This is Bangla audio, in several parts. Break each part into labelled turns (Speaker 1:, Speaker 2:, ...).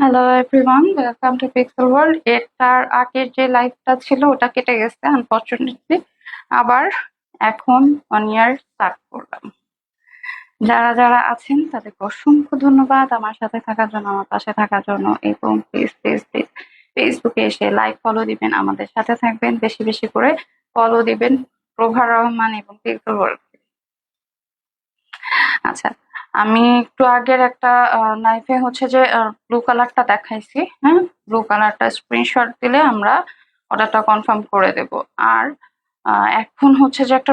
Speaker 1: Hello everyone welcome to pixel world এটার আগের যে লাইভটা ছিল, ওটা কেটে গেছে আনফরচুনেটলি আবার এখন অন ইয়ার স্টার্ট করলাম। যারা যারা আছেন, তাদেরকে অসংখ্য ধন্যবাদ। আমার সাথে থাকার জন্য, আমার পাশে থাকার জন্য, এবং প্লিজ প্লিজ প্লিজ ফেসবুকে এসে লাইক ফলো দিবেন, আমাদের সাথে থাকবেন, বেশি বেশি করে ফলো দিবেন। প্রভা রহমান এবং পিক্সেল ওয়ার্ল্ড আচ্ছা আমি একটু আগের একটা নাইফে হচ্ছে যে ব্লু কালারটা দেখাইছি হ্যাঁ ব্লু কালারটা স্ক্রিনশট দিলে আমরা অর্ডারটা কনফার্ম করে দেব। আর এখন হচ্ছে যে একটা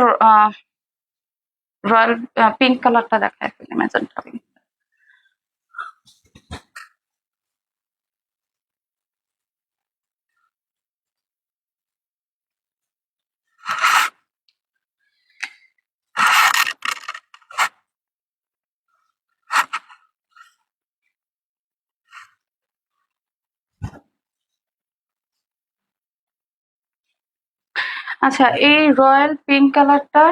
Speaker 1: রয়্যাল পিঙ্ক কালারটা দেখাই ফেলি ম্যাজেন্টা পিঙ্ক আচ্ছা এই রয়্যাল পিঙ্ক কালারটা,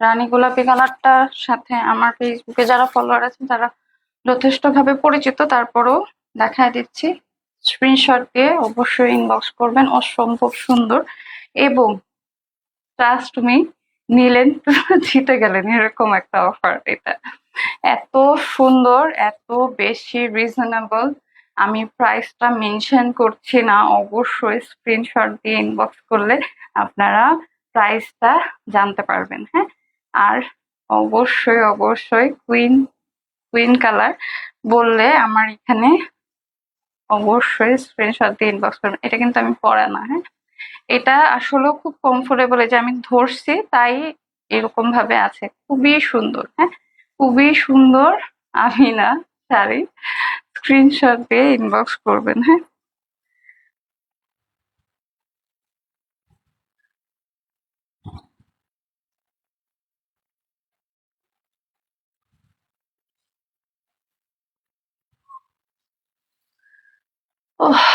Speaker 1: রানী গোলাপি কালারটার সাথে আমার ফেসবুকে যারা ফলোয়ার আছেন, তারা যথেষ্ট ভাবে পরিচিত। তারপরেও দেখায় দিচ্ছি। স্ক্রিনশট দিয়ে অবশ্যই ইনবক্স করবেন, অসম্ভব সুন্দর। এবং ট্রাস্ট মি নিলেন, জিতে গেলেন এরকম একটা অফার এটা। এত সুন্দর, এত বেশি রিজনেবল আমি প্রাইসটা মেনশন করছি না, অবশ্যই স্ক্রিনশট দিয়ে ইনবক্স করলে আপনারা প্রাইসটা জানতে পারবেন হ্যাঁ? আর অবশ্যই অবশ্যই কুইন কুইন কালার বললে আমার এখানে অবশ্যই স্ক্রিনশট দিয়ে ইনবক্স করবেন। এটা কিন্তু আমি পরা না হ্যাঁ? এটা আসলে খুব কমফোর্টেবল যে আমি ধরছি, তাই এরকম ভাবে আছে। খুবই সুন্দর হ্যাঁ? খুবই সুন্দর আমি না শাড়ি। স্ক্রিনশট দিয়ে ইনবক্স করবেন হ্যাঁ? ওহ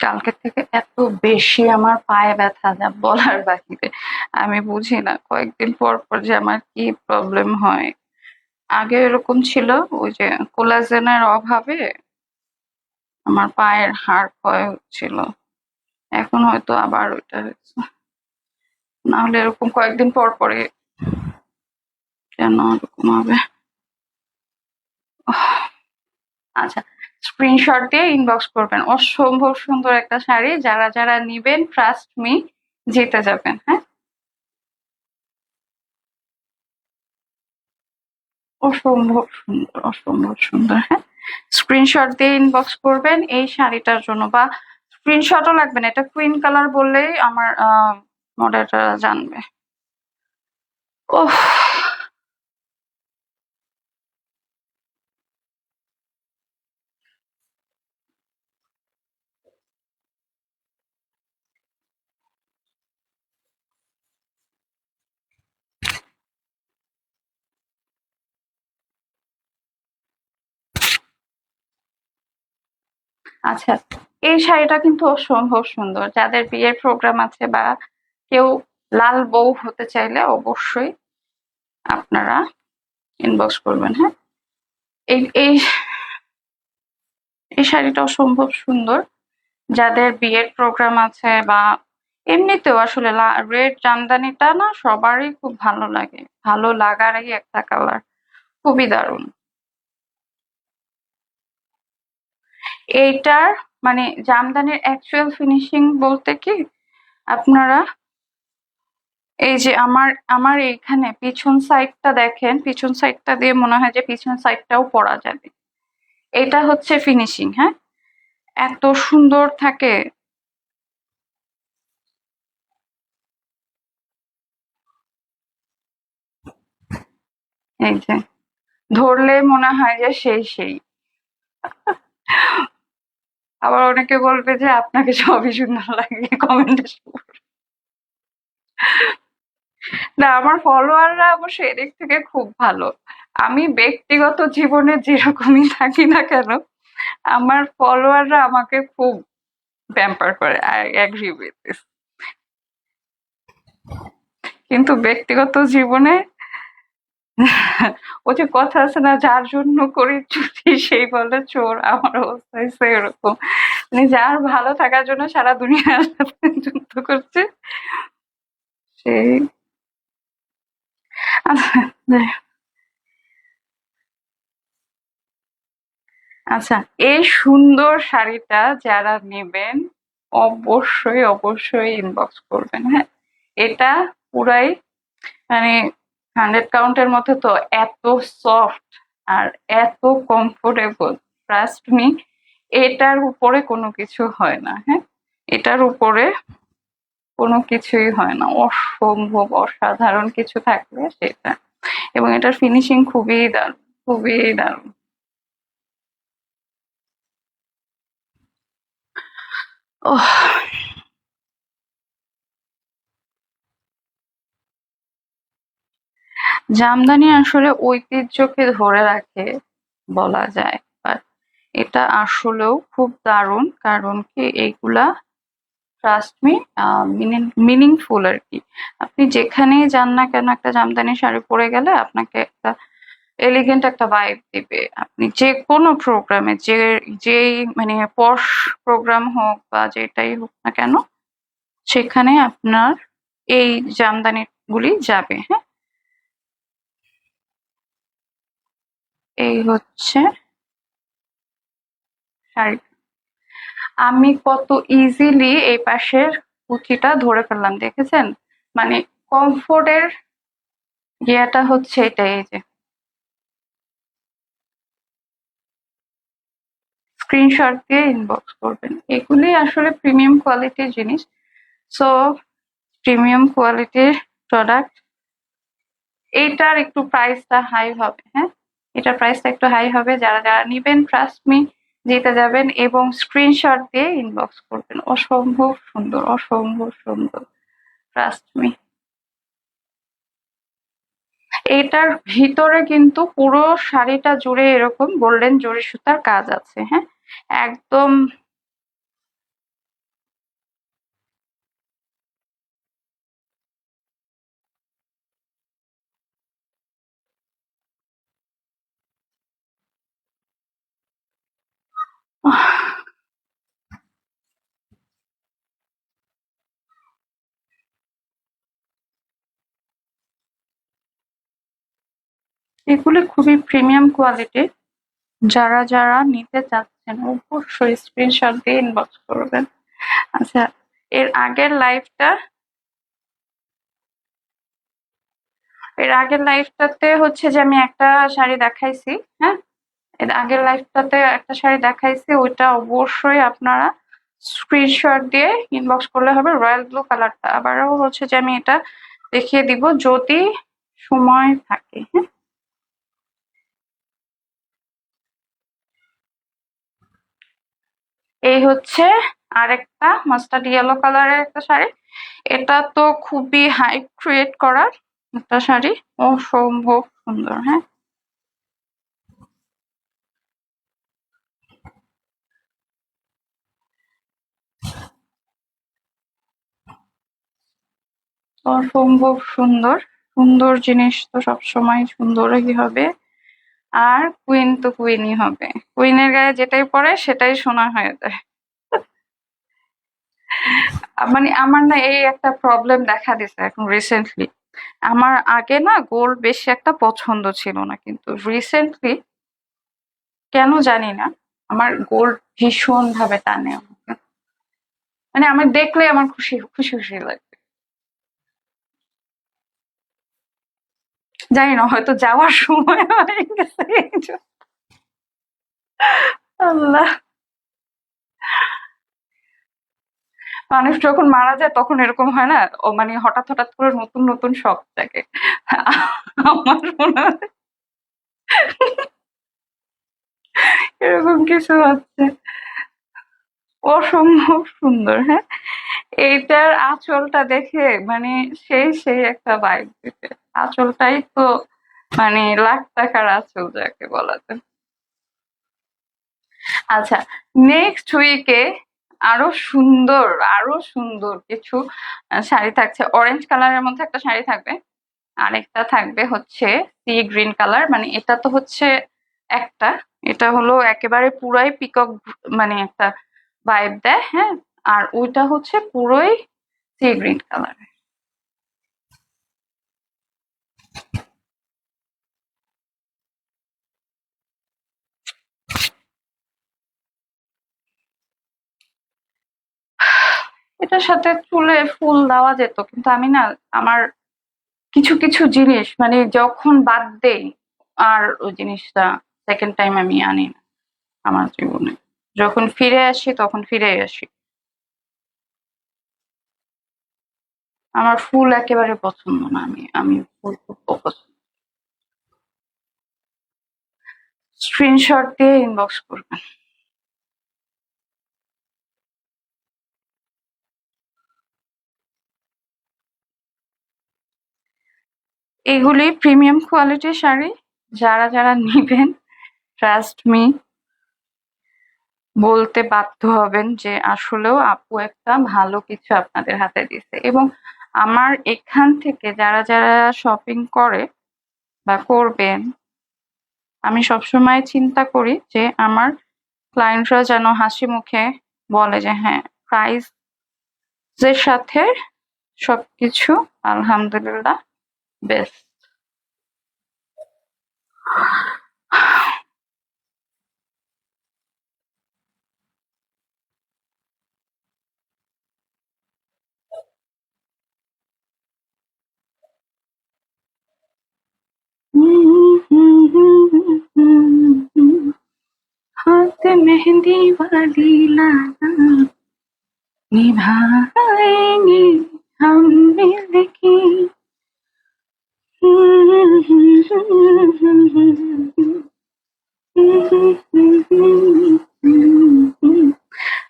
Speaker 1: কালকে থেকে এত বেশি আমার পায়ে ব্যথা যা বলার বাহিরে। আমি বুঝি না, কয়েকদিন পর পর যে আমার কি প্রবলেম হয়। আগে এরকম ছিল, ওই যে কোলাজেনের অভাবে আমার পায়ের হাড় ক্ষয় হচ্ছিল। এখন হয়তো আবার ওইটা হয়েছে। না হলে এরকম কয়েকদিন পর পরে কেন এরকম হবে। আচ্ছা। স্ক্রিনশট দিয়ে ইনবক্স করবেন। অসম্ভব সুন্দর একটা শাড়ি। যারা যারা নিবেন ট্রাস্ট মি জিতে যাবেন হ্যাঁ? অসম্ভব সুন্দর অসম্ভব সুন্দর হ্যাঁ? স্ক্রিনশট দিয়ে ইনবক্স করবেন এই শাড়িটার জন্য বা স্ক্রিনশটও লাগবে না। এটা কুইন কালার বললেই আমার মডেলটা জানবে। ওহ আচ্ছা এই শাড়িটা কিন্তু অসম্ভব সুন্দর। যাদের বিয়ের প্রোগ্রাম আছে বা কেউ লাল বউ হতে চাইলে অবশ্যই আপনারা ইনবক্স করবেন হ্যাঁ? এই এই এই শাড়িটা অসম্ভব সুন্দর। যাদের বিয়ের প্রোগ্রাম আছে বা এমনিতেও আসলে রেড জামদানিটা না সবারই খুব ভালো লাগে। ভালো লাগারই একটা কালার খুবই দারুণ। এইটার মানে জামদানির অ্যাকচুয়াল ফিনিশিং বলতে কি? আপনারা এই যে আমার আমার এইখানে পিছন সাইডটা দেখেন, পিছন সাইডটা দিয়ে মনে হয় যে পিছন সাইডটাও পরা যাবে। এটা হচ্ছে ফিনিশিং হ্যাঁ? এত সুন্দর থাকে। এই যে, ধরলে মনে হয় যে সেই সেই। আবার অনেকে বলবে যে আপনাকে সবই সুন্দর লাগে কমেন্টে না, আমার ফলোয়াররা অবশ্য এদিক থেকে খুব ভালো। আমি ব্যক্তিগত জীবনে যেরকমই থাকি না কেন, আমার ফলোয়াররা আমাকে খুব প্যাম্পার করে, আই অ্যাগ্রি কিন্তু ব্যক্তিগত জীবনে ও যে কথা আছে না, যার জন্য করি চুরি, সেই বলে চোর আমার অবস্থা হয়েছে এরকম মানে যার ভালো থাকার জন্য সারা দুনিয়ার সাথে যুদ্ধ করছে সেই আচ্ছা। আচ্ছা এই সুন্দর শাড়িটা যারা নেবেন, অবশ্যই অবশ্যই ইনবক্স করবেন হ্যাঁ এটা পুরাই মানে হান্ড্রেড কাউন্টের মধ্যে তো এত সফট আর এত কমফোর্টেবল ট্রাস্ট মি এটার উপরে কোনো কিছু হয় না হ্যাঁ? এটার উপরে কোনো কিছুই হয় না, অসম্ভব, অসাধারণ কিছু থাকলে সেটা। এবং এটার ফিনিশিং খুবই দারুণ খুবই দারুণ। ওহ জামদানি আসলে ঐতিহ্যকে ধরে রাখে বলা যায় বাট এটা আসলেও খুব দারুণ, কারণ কি এইগুলা ট্রাস্ট মি মিনিংফুল আর কি। আপনি যেখানেই যান না কেন একটা জামদানি শাড়ি পরে গেলে আপনাকে একটা এলিগেন্ট একটা ভাইব দিবে। আপনি যে কোনো প্রোগ্রামে যে, যেই মানে পশ প্রোগ্রাম হোক বা যেটাই হোক না কেন, সেখানে আপনার এই জামদানি গুলি যাবে হ্যাঁ? এই হচ্ছে শাড়ি। আমি কত ইজিলি এই পাশের কুচিটা ধরে ফেললাম, দেখেছেন? মানে কমফোর্টের ইয়েটা হচ্ছে এটাই এই যে। স্ক্রিনশট দিয়ে ইনবক্স করবেন। এগুলি আসলে প্রিমিয়াম কোয়ালিটির জিনিস। সো প্রিমিয়াম কোয়ালিটির প্রোডাক্ট এইটার একটু প্রাইসটা হাই হবে হ্যাঁ? এটার প্রাইসটা একটু হাই হবে। যারা যারা নেবেন ট্রাস্ট মি জিতে যাবেন এবং স্ক্রিনশট দিয়ে ইনবক্স করবেন। অসম্ভব সুন্দর অসম্ভব সুন্দর ট্রাস্ট মি এটার ভিতরে কিন্তু পুরো শাড়িটা জুড়ে এরকম গোল্ডেন জরি সুতার কাজ আছে হ্যাঁ? একদম এগুলি খুবই প্রিমিয়াম কোয়ালিটি যারা যারা নিতে চাচ্ছেন, অবশ্যই স্ক্রিনশট দিয়ে ইনবক্স করবেন। আচ্ছা এর আগের লাইফটা এর আগের লাইফটাতে হচ্ছে যে আমি একটা শাড়ি দেখাইছি হ্যাঁ? এর আগের লাইফটাতে একটা শাড়ি দেখাইছি, ওইটা অবশ্যই আপনারা স্ক্রিনশট দিয়ে ইনবক্স করলে হবে রয়্যাল ব্লু কালারটা আবারও হচ্ছে যে আমি এটা দেখিয়ে দিব যদি সময় থাকে হ্যাঁ? এই হচ্ছে আরেকটা মাস্টার্ড ইয়েলো কালারের একটা শাড়ি। এটা তো খুবই হাই ক্রিয়েট করার একটা শাড়ি। অসম্ভব সুন্দর হ্যাঁ? অসম্ভব সুন্দর। সুন্দর জিনিস তো সবসময় সুন্দরই হবে। আর কুইন তো কুইনই হবে। কুইনের গায়ে যেটাই পড়ে, সেটাই সোনা হয়ে যায়। মানে আমার না এই একটা প্রবলেম দেখা দিছে এখন রিসেন্টলি আমার আগে না গোল্ড বেশি একটা পছন্দ ছিল না, কিন্তু রিসেন্টলি কেন জানি না, আমার গোল্ড ভীষণ ভাবে টানে মানে আমি দেখলে আমার খুশি খুশি খুশি লাগে। জানি না, হয়তো যাওয়ার সময় হয়ে গেছে আল্লাহ। মানুষ যখন মারা যায় তখন এরকম হয় না? ও মানে হঠাৎ হঠাৎ করে নতুন নতুন শখ থাকে আমার মনে হয় এরকম কিছু হচ্ছে। অসম্ভব সুন্দর হ্যাঁ? এইটার আঁচলটা দেখে মানে সেই সেই একটা বাইক দিতে আঁচলটাই তো মানে লাখ টাকার আঁচল যাকে বলা যায়। আচ্ছা নেক্সট উইকে আরও সুন্দর আরও সুন্দর কিছু শাড়ি থাকছে। অরেঞ্জ কালারের মধ্যে একটা শাড়ি থাকবে। আরেকটা থাকবে হচ্ছে সি গ্রিন কালার মানে এটা তো হচ্ছে একটা। এটা হলো একেবারে পুরাই পিকক মানে একটা ভাইব দেয় হ্যাঁ? আর ওইটা হচ্ছে পুরোই সি গ্রিন কালার এটার সাথে চুলে ফুল দেওয়া যেত, কিন্তু আমি না আমার কিছু কিছু জিনিস মানে যখন বাদ দেই, আর ওই জিনিসটা সেকেন্ড টাইম আমি আনি না আমার জীবনে। যখন ফিরে আসি, তখন ফিরে আসি। আমার ফুল একেবারে পছন্দ না, আমি আমি ফুল খুব অপছন্দ। স্ক্রিনশট দিয়ে ইনবক্স করবেন। এগুলি প্রিমিয়াম কোয়ালিটির শাড়ি, যারা যারা নিবেন ট্রাস্ট মি বলতে বাধ্য হবেন যে আসলেও আপু একটা ভালো কিছু আপনাদের হাতে দিছে এবং আমার এখান থেকে যারা যারা শপিং করে বা করবেন, আমি সবসময় চিন্তা করি যে আমার ক্লায়েন্টরা যেন হাসি মুখে বলে যে হ্যাঁ প্রাইস এর সাথে সবকিছু আলহামদুলিল্লাহ বেস্ট मेहंदी वाली लाना निभाएंगे हम मिलके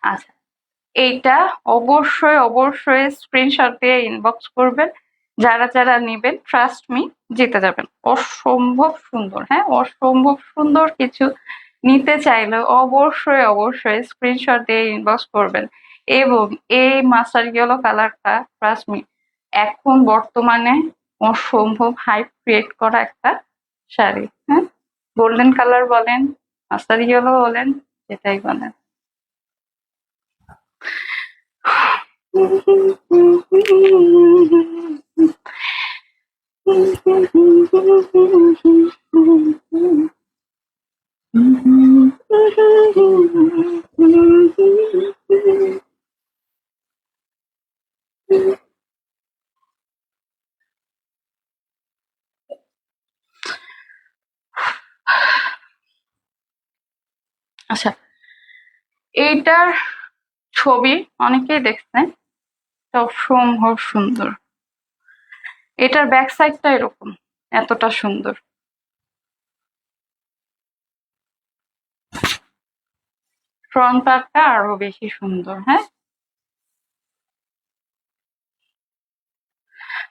Speaker 1: আচ্ছা এইটা অবশ্যই অবশ্যই স্ক্রিনশট দিয়ে ইনবক্স করবেন যারা যারা নেবেন ট্রাস্ট মি জিতে যাবেন অসম্ভব সুন্দর হ্যাঁ অসম্ভব সুন্দর কিছু নিতে চাইলে অবশ্যই অবশ্যই স্ক্রিনশট দিয়ে ইনবক্স করবেন। এবং এই মাস্টার ইয়েলো কালারটা ট্রাস্ট মি এখন বর্তমানে অসম্ভব হাইপ ক্রিয়েট করা একটা শাড়ি হ্যাঁ? গোল্ডেন কালার বলেন মাস্টার ইয়েলো বলেন, যেটাই বলেন। আচ্ছা এইটার ছবি অনেকেই দেখছেন অসম্ভব সুন্দর। এটার ব্যাক সাইডটা এরকম এতটা সুন্দর। ফ্রন্ট পার্টটা আরও বেশি সুন্দর হ্যাঁ?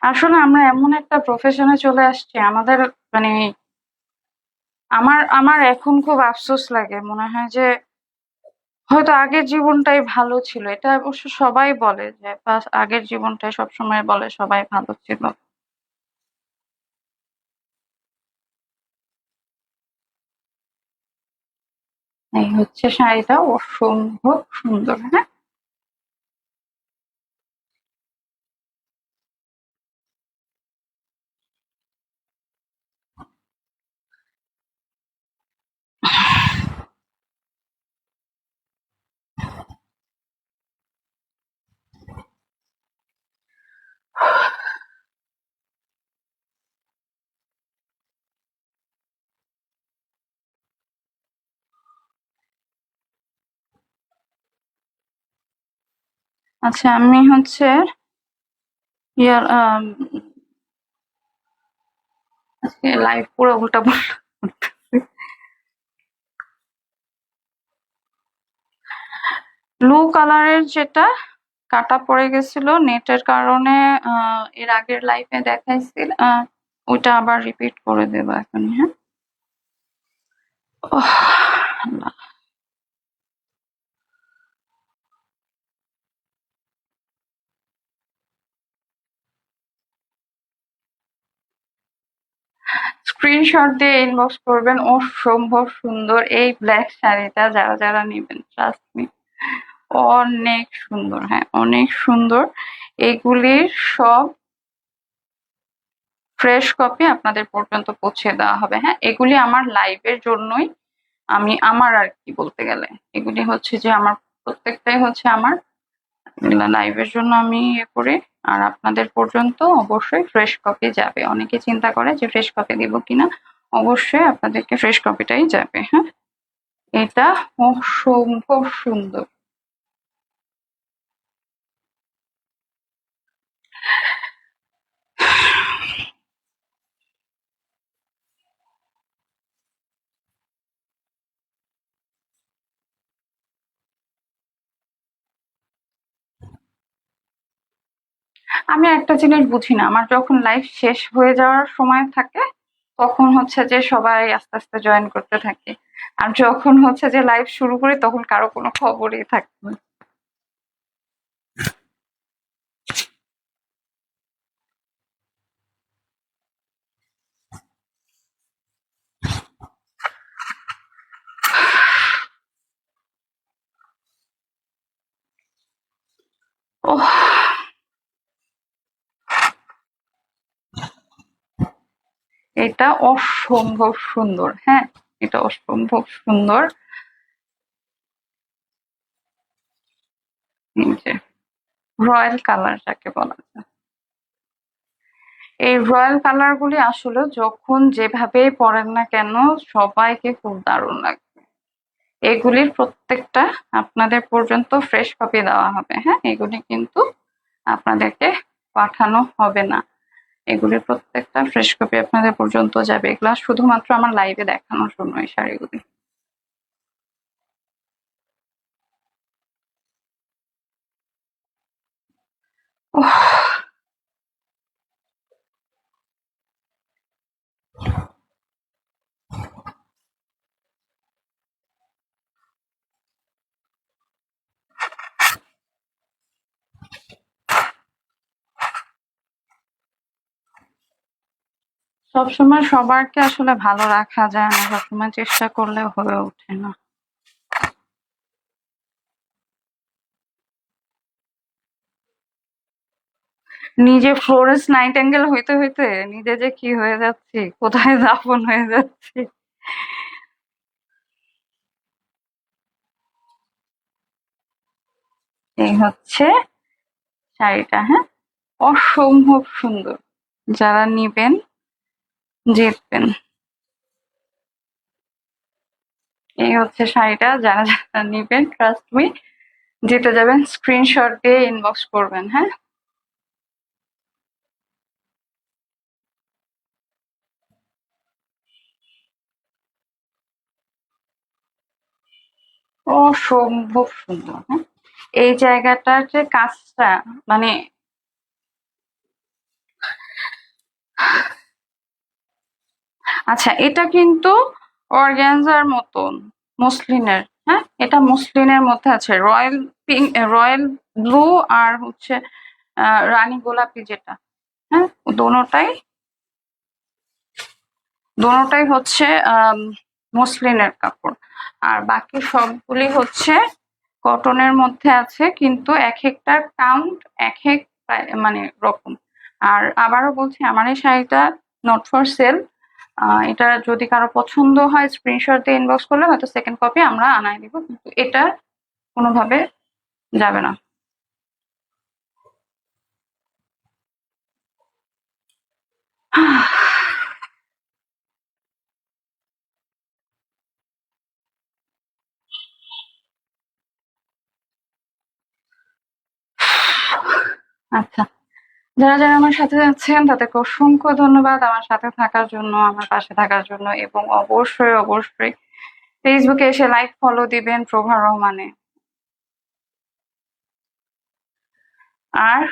Speaker 1: আসলে আমরা এমন একটা প্রফেশনে চলে আসছি, আমাদের মানে আমার আমার এখন খুব আফসোস লাগে, মনে হয় যে হয়তো আগের জীবনটাই ভালো ছিল। এটা অবশ্য সবাই বলে যে আগের জীবনটাই সবসময় বলে সবাই ভালো ছিল। এই হচ্ছে শাড়িটা অসম্ভব সুন্দর হ্যাঁ? আচ্ছা আমি হচ্ছে ইয়ার আজকে লাইভ পুরো উল্টা ব্লু কালারের যেটা কাটা পড়ে গেছিল নেটের কারণে এর আগের লাইফে দেখাইছিল ওইটা আবার রিপিট করে দেবো এখন হ্যাঁ ওহ, আল্লাহ। স্ক্রিনশট দিয়ে ইনবক্স করবেন। অসম্ভব সুন্দর এই ব্ল্যাক শাড়িটা যারা যারা নেবেন ট্রাস্ট মি অনেক সুন্দর হ্যাঁ অনেক সুন্দর। এগুলির সব ফ্রেশ কপি আপনাদের পর্যন্ত পৌঁছে দেওয়া হবে হ্যাঁ। এগুলি আমার লাইভের জন্যই আমি আমার আর কি বলতে গেলে। এগুলি হচ্ছে যে আমার, প্রত্যেকটাই হচ্ছে আমার লাইভের জন্য আমি ইয়ে করি। আর আপনাদের পর্যন্ত অবশ্যই ফ্রেশ কপি যাবে। অনেকে চিন্তা করে যে ফ্রেশ কপি দিব কিনা। অবশ্যই আপনাদেরকে ফ্রেশ কপিটাই যাবে হ্যাঁ? এটা অসম্ভব সুন্দর। আমি একটা জিনিস বুঝি না, আমার যখন লাইফ শেষ হয়ে যাওয়ার সময় থাকে, তখন হচ্ছে যে সবাই আস্তে আস্তে জয়েন করতে থাকে। আর যখন হচ্ছে যে লাইভ শুরু করি, তখন কারও কোনো খবরই থাকে না। ওহ। এটা অসম্ভব সুন্দর হ্যাঁ এটা অসম্ভব সুন্দর। রয়্যাল কালার যাকে বলা যায়। এই রয়্যাল কালার গুলি আসলে যখন যেভাবে পরেন না কেন, সবাইকে খুব দারুণ লাগবে। এগুলির প্রত্যেকটা আপনাদের পর্যন্ত ফ্রেশ কপি দেওয়া হবে হ্যাঁ এগুলি কিন্তু আপনাদেরকে পাঠানো হবে না। এগুলির প্রত্যেকটা ফ্রেশ কপি আপনাদের পর্যন্ত যাবে। এগুলা শুধুমাত্র আমার লাইভে দেখানোর জন্য এই শাড়িগুলি। সবসময় সবারকে আসলে ভালো রাখা যায় না, সবসময় চেষ্টা করলে হয়ে ওঠে না। নিজে ফ্লোরেন্স নাইটেঙ্গেল হইতে হইতে নিজে যে কি হয়ে যাচ্ছি, কোথায় দাফন হয়ে যাচ্ছি। এই হচ্ছে শাড়িটা হ্যাঁ? অসম্ভব সুন্দর। যারা নিবেন জিতবেন এই হচ্ছে শাড়িটা, যারা যারা নিবেন ট্রাস্ট মি জিতে যাবেন স্ক্রিনশট দিয়ে ইনবক্স করবেন হ্যাঁ? অসম্ভব সুন্দর হ্যাঁ? এই জায়গাটার যে কাজটা মানে আচ্ছা এটা কিন্তু অর্গ্যানজার মতন, মসলিনের হ্যাঁ? এটা মসলিনের মধ্যে আছে, রয়্যাল পিঙ্ক রয়্যাল ব্লু আর হচ্ছে রানী গোলাপি যেটা হ্যাঁ? দোনোটাই দোনোটাই হচ্ছে মসলিনের কাপড়। আর বাকি সবগুলি হচ্ছে কটনের মধ্যে আছে, কিন্তু এক একটার কাউন্ট এক এক মানে রকম। আর আবারও বলছি, আমার এই শাড়িটা নট ফর সেল এটা যদি কারও পছন্দ হয় স্ক্রিনশট দিয়ে ইনবক্স করলে হয়তো সেকেন্ড কপি আমরা আনাই দিব, কিন্তু এটা কোনোভাবে যাবে না। আচ্ছা। যারা যারা আমার সাথে আছেন, তাদেরকে অসংখ্য ধন্যবাদ আমার সাথে থাকার জন্য, আমার পাশে থাকার জন্য এবং অবশ্যই অবশ্যই ফেসবুকে এসে লাইক ফলো দিবেন প্রভা রহমানে। আর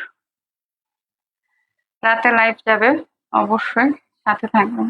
Speaker 1: রাতে লাইভ যাবে, অবশ্যই সাথে থাকবেন।